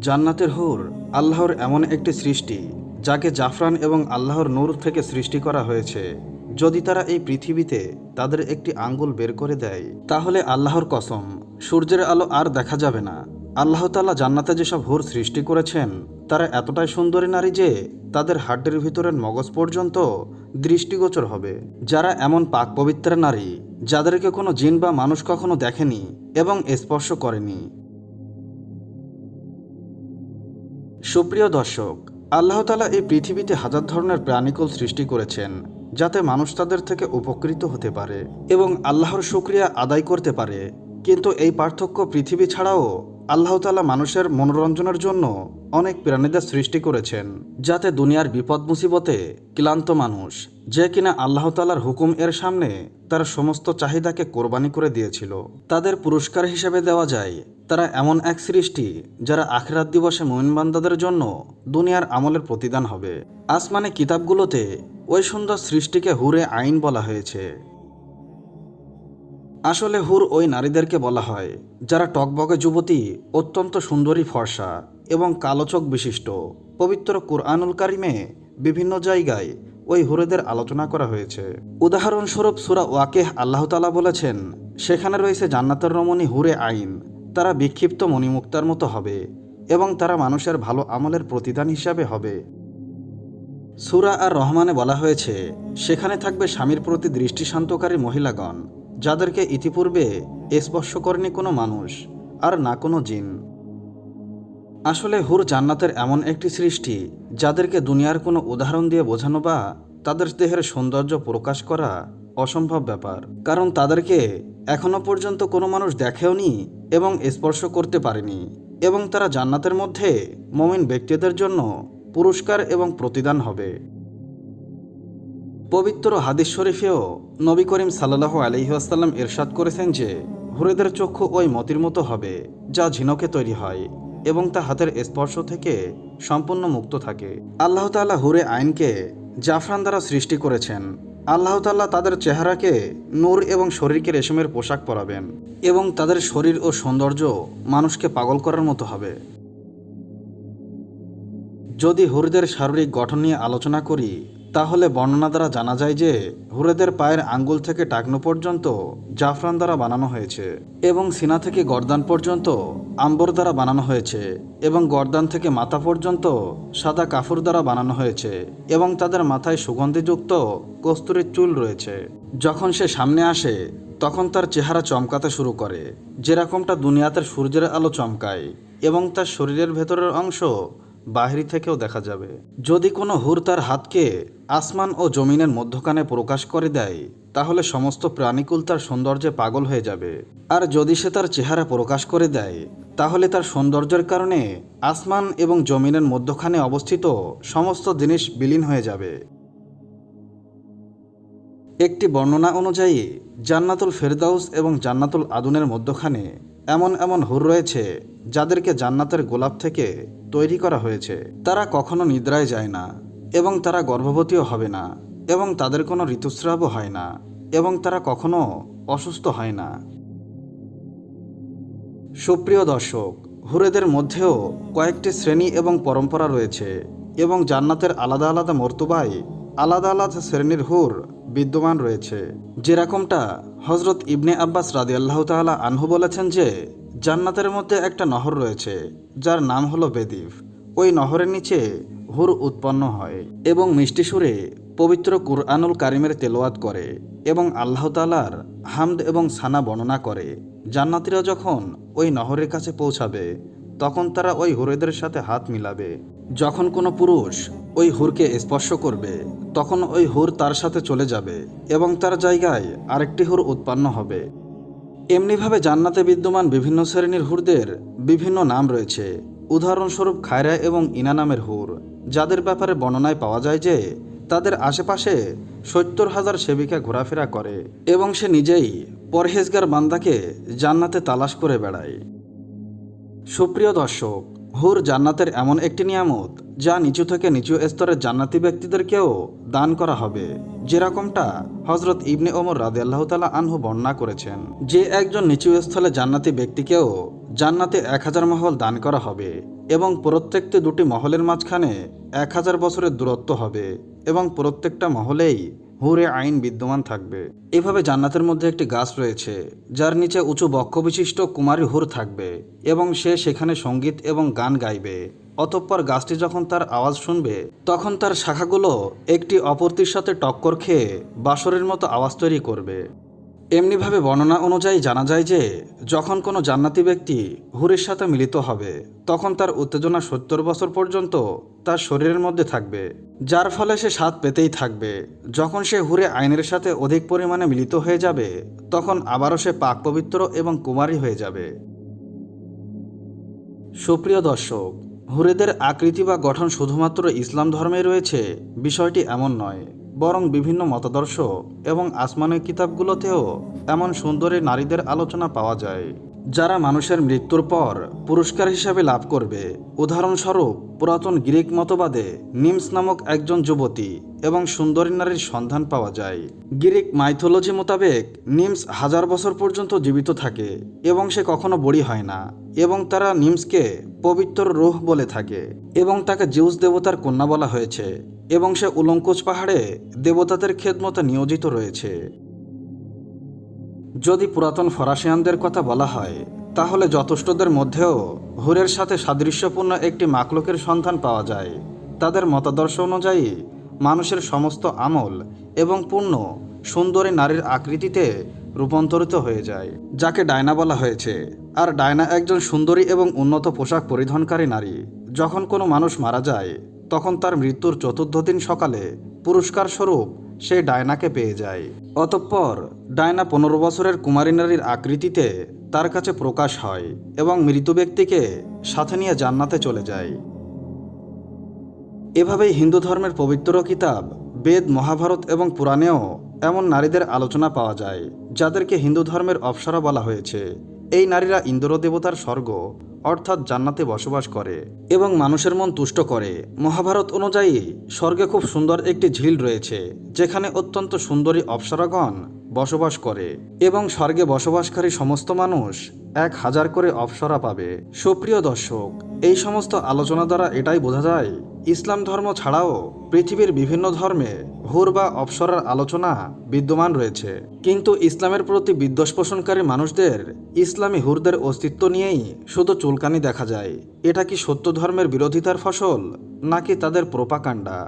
জান্নাতের হুর আল্লাহর এমন একটি সৃষ্টি, যাকে জাফরান এবং আল্লাহর নূর থেকে সৃষ্টি করা হয়েছে। যদি তারা এই পৃথিবীতে তাদের একটি আঙ্গুল বের করে দেয়, তাহলে আল্লাহর কসম, সূর্যের আলো আর দেখা যাবে না। আল্লাহ তাআলা জান্নাতে যেসব হুর সৃষ্টি করেছেন, তারা এতটাই সুন্দরী নারী যে তাদের হাড্ডের ভিতরের মগজ পর্যন্ত দৃষ্টিগোচর হবে। যারা এমন পাক পবিত্র নারী, যাদেরকে কোনো জিন বা মানুষ কখনো দেখেনি এবং স্পর্শ করেনি। সুপ্রিয় দর্শক আল্লাহতালা এই পৃথিবীতে হাজার ধরনের প্রাণীকুল সৃষ্টি করেছেন যাতে মানুষ তাদের থেকে উপকৃত হতে পারে এবং আল্লাহর শুক্রিয়া আদায় করতে পারে। কিন্তু এই পার্থক্য পৃথিবী ছাড়াও আল্লাহ তালা মানুষের মনোরঞ্জনের জন্য অনেক প্রাণীদের সৃষ্টি করেছেন, যাতে দুনিয়ার বিপদ মুসিবতে ক্লান্ত মানুষ যে কিনা আল্লাহ তালার হুকুম এর সামনে তার সমস্ত চাহিদাকে কোরবানি করে দিয়েছিল। তাদের পুরস্কার হিসেবে দেওয়া যায়, তারা এমন এক সৃষ্টি যারা আখরাত দিবসে মোমিনবান্দাদের জন্য দুনিয়ার আমলের প্রতিদান হবে। আসমানে কিতাবগুলোতে ওই সুন্দর সৃষ্টিকে হুরে আইন বলা হয়েছে। আসলে হুর ওই নারীদেরকে বলা হয়, যারা টকবগে যুবতী, অত্যন্ত সুন্দরী ফর্সা এবং কালো চোখ বিশিষ্ট। পবিত্র কুরআনুল কারিমে বিভিন্ন জায়গায় ওই হুরেদের আলোচনা করা হয়েছে। উদাহরণস্বরূপ সুরা ওয়াকেহ আল্লাহতালা বলেছেন, সেখানে রয়েছে জান্নাতের রমণী হুরে আইন। তারা বিক্ষিপ্ত মণিমুক্তার মতো হবে এবং তারা মানুষের ভালো আমলের প্রতিদান হিসাবে হবে। সুরা আর রহমানে বলা হয়েছে, সেখানে থাকবে স্বামীর প্রতি দৃষ্টিশান্তকারী মহিলাগণ। যাদেরকে ইতিপূর্বে স্পর্শ করেনি কোনো মানুষ আর না কোনো জিন। আসলে হুর জান্নাতের এমন একটি সৃষ্টি যাদেরকে দুনিয়ার কোনো উদাহরণ দিয়ে বোঝানো বা তাদের দেহের সৌন্দর্য প্রকাশ করা অসম্ভব ব্যাপার। কারণ তাদেরকে এখনও পর্যন্ত কোনো মানুষ দেখেওনি এবং স্পর্শ করতে পারেনি এবং তারা জান্নাতের মধ্যে মমিন ব্যক্তিদের জন্য পুরস্কার এবং প্রতিদান হবে। পবিত্র হাদিস শরীফেও নবী করিম সাল্লাহ আলহিহাসাল্লাম ইরশাদ করেছেন যে, হুরেদের চক্ষু ওই মতির মতো হবে, যা ঝিনকে তৈরি হয় এবং তা হাতের স্পর্শ থেকে সম্পূর্ণ মুক্ত থাকে। আল্লাহ তাল্লাহ হুরে আইনকে জাফরান দ্বারা সৃষ্টি করেছেন। আল্লাহ তাল্লাহ তাদের চেহারাকে নূর এবং শরীরকে রেশমের পোশাক পরাবেন এবং তাদের শরীর ও সৌন্দর্য মানুষকে পাগল করার মতো হবে। যদি হুরদের শারীরিক গঠন নিয়ে আলোচনা করি তাহলে বর্ণনা দ্বারা জানা যায় যে হুরেদের পায়ের আঙ্গুল থেকে টাকনো পর্যন্ত জাফরান দ্বারা বানানো হয়েছে এবং সিনা থেকে গর্দান পর্যন্ত আম্বর দ্বারা বানানো হয়েছে এবং গর্দান থেকে মাথা পর্যন্ত সাদা কাফুর দ্বারা বানানো হয়েছে এবং তাদের মাথায় সুগন্ধিযুক্ত কস্তুরীর চুল রয়েছে। যখন সে সামনে আসে, তখন তার চেহারা চমকাতে শুরু করে। যেরকমটা দুনিয়াতে সূর্যের আলো চমকায় এবং তার শরীরের ভেতরের অংশ বাহিরি থেকেও দেখা যাবে। যদি কোনো হুর তার হাতকে আসমান ও জমিনের মধ্যখানে প্রকাশ করে দেয়, তাহলে সমস্ত প্রাণীকুল তার সৌন্দর্যে পাগল হয়ে যাবে। আর যদি সে তার চেহারা প্রকাশ করে দেয়, তাহলে তার সৌন্দর্যের কারণে আসমান এবং জমিনের মধ্যখানে অবস্থিত সমস্ত জিনিস বিলীন হয়ে যাবে। একটি বর্ণনা অনুযায়ী, জান্নাতুল ফেরদাউস এবং জান্নাতুল আদুনের মধ্যখানে এমন এমন হুর রয়েছে, যাদেরকে জান্নাতের গোলাপ থেকে তৈরি করা হয়েছে। তারা কখনো নিদ্রায় যায় না এবং তারা গর্ভবতীও হবে না এবং তাদের কোনো ঋতুস্রাবও হয় না এবং তারা কখনো অসুস্থ হয় না। সুপ্রিয় দর্শক, হুরেদের মধ্যেও কয়েকটি শ্রেণি এবং পরম্পরা রয়েছে এবং জান্নাতের আলাদা আলাদা মর্তুবায় আলাদা আলাদা শ্রেণির হুর বিদ্যমান রয়েছে। যেরকমটা হজরত ইবনে আব্বাস রাদি আল্লাহ তালা আনহু বলেছেন যে জান্নাতের মধ্যে একটা নহর রয়েছে, যার নাম হলো বেদিফ ওই নহরের নিচে হুর উৎপন্ন হয় এবং মিষ্টি সুরে পবিত্র কুরআনুল কারিমের তেলোয়াত করে এবং আল্লাহ তালার হামদ এবং সানা বর্ণনা করে। জান্নাতিরা যখন ওই নহরের কাছে পৌঁছাবে, তখন তারা ওই হুরেদের সাথে হাত মিলাবে। যখন কোনো পুরুষ ওই হুরকে স্পর্শ করবে, তখন ওই হুর তার সাথে চলে যাবে এবং তার জায়গায় আরেকটি হুর উৎপন্ন হবে। এমনিভাবে জান্নাতে বিদ্যমান বিভিন্ন শ্রেণির হুরদের বিভিন্ন নাম রয়েছে। উদাহরণস্বরূপ খায়রা এবং ইনা নামের হুর, যাদের ব্যাপারে বর্ণনায় পাওয়া যায় যে, তাদের আশেপাশে সত্তর হাজার সেবিকা ঘোরাফেরা করে এবং সে নিজেই পরহেজগার বান্দাকে জান্নাতে তালাশ করে বেড়ায়। সুপ্রিয় দর্শক, হুর জান্নাতের এমন একটি নিয়ামত যা নিচু থেকে নিচু স্তরের জান্নাতি ব্যক্তিদেরকেও দান করা হবে। যেরকমটা হজরত ইবনে ওমর রাদে আল্লাহ তালা আনহু বর্ণনা করেছেন, যে একজন নিচু স্থলে জান্নাতি ব্যক্তিকেও জান্নাতে এক হাজার মহল দান করা হবে এবং প্রত্যেকটি দুটি মহলের মাঝখানে এক হাজার বছরের দূরত্ব হবে এবং প্রত্যেকটা মহলেই হুরে আইন বিদ্যমান থাকবে। এভাবে জান্নাতের মধ্যে একটি গাছ রয়েছে, যার নিচে উঁচু বক্ষ বিশিষ্ট কুমারী হুর থাকবে এবং সে সেখানে সংগীত এবং গান গাইবে। অতঃপর গাছটি যখন তার আওয়াজ শুনবে, তখন তার শাখাগুলো একটি অপরটির সাথে টক্কর খেয়ে বাসরের মতো আওয়াজ তৈরি করবে। এমনিভাবে বর্ণনা অনুযায়ী জানা যায় যে, যখন কোনো জান্নাতি ব্যক্তি হুরের সাথে মিলিত হবে, তখন তার উত্তেজনা সত্তর বছর পর্যন্ত তার শরীরের মধ্যে থাকবে, যার ফলে সে স্বাদ পেতেই থাকবে। যখন সে হুরে আইনের সাথে অধিক পরিমাণে মিলিত হয়ে যাবে, তখন আবারও সে পাক পবিত্র এবং কুমারী হয়ে যাবে। সুপ্রিয় দর্শক, হুরেদের আকৃতি বা গঠন শুধুমাত্র ইসলাম ধর্মে রয়েছে, বিষয়টি এমন নয়। বরং বিভিন্ন মতাদর্শ এবং আসমানের কিতাবগুলোতেও এমন সুন্দরী নারীদের আলোচনা পাওয়া যায়। যারা মানুষের মৃত্যুর পর পুরস্কার হিসাবে লাভ করবে, উদাহরণস্বরূপ পুরাতন গ্রিক মতবাদে নিমস নামক একজন যুবতী এবং সুন্দরী নারীর সন্ধান পাওয়া যায়। গ্রিক মাইথোলজি মোতাবেক নিমস হাজার বছর পর্যন্ত জীবিত থাকে এবং সে কখনো বড়ি হয় না এবং তারা নিমসকে পবিত্র রোহ বলে থাকে এবং তাকে জিউস দেবতার কন্যা বলা হয়েছে এবং সে উলঙ্কুচ পাহাড়ে দেবতাদের খেদমতে নিয়োজিত রয়েছে। যদি পুরাতন ফরাসিয়ানদের কথা বলা হয়, তাহলে যথেষ্টদের মধ্যেও হুরের সাথে সাদৃশ্যপূর্ণ একটি মাকলুকের সন্ধান পাওয়া যায়। তাদের মতাদর্শ অনুযায়ী, মানুষের সমস্ত আমল এবং পূর্ণ সুন্দরী নারীর আকৃতিতে রূপান্তরিত হয়ে যায়, যাকে ডায়না বলা হয়েছে। আর ডায়না একজন সুন্দরী এবং উন্নত পোশাক পরিধানকারী নারী। যখন কোনো মানুষ মারা যায়, তখন তার মৃত্যুর চতুর্থ দিন সকালে পুরস্কার স্বরূপ সে ডায়নাকে পেয়ে যায়। অতঃপর ডায়না পনেরো বছরের কুমারী নারীর আকৃতিতে তার কাছে প্রকাশ হয় এবং মৃত ব্যক্তিকে সাথে নিয়ে জান্নাতে চলে যায়। এভাবেই হিন্দু ধর্মের পবিত্র কিতাব, বেদ, মহাভারত এবং পুরাণেও এমন নারীদের আলোচনা পাওয়া যায়, যাদেরকে হিন্দু ধর্মের অপসরা বলা হয়েছে। এই নারীরা ইন্দ্র দেবতার স্বর্গ, অর্থাৎ জান্নাতে বসবাস করে এবং মানুষের মন তুষ্ট করে। মহাভারত অনুযায়ী, স্বর্গে খুব সুন্দর একটি ঝিল রয়েছে, যেখানে অত্যন্ত সুন্দরী অপ্সরাগণ বসবাস করে এবং স্বর্গে বসবাসকারী সমস্ত মানুষ এক হাজার করে অপসরা পাবে। সুপ্রিয় দর্শক, এই সমস্ত আলোচনা দ্বারা এটাই বোঝা যায়, ইসলাম ধর্ম ছাড়াও পৃথিবীর বিভিন্ন ধর্মে হুর বা অপসরার আলোচনা বিদ্যমান রয়েছে। কিন্তু ইসলামের প্রতি বিদ্বেষ পোষণকারী মানুষদের ইসলামী হুরদের অস্তিত্ব নিয়েই শুধু চুলকানি দেখা যায়। এটা কি সত্য ধর্মের বিরোধিতার ফসল, নাকি তাদের প্রোপাকাণ্ডা?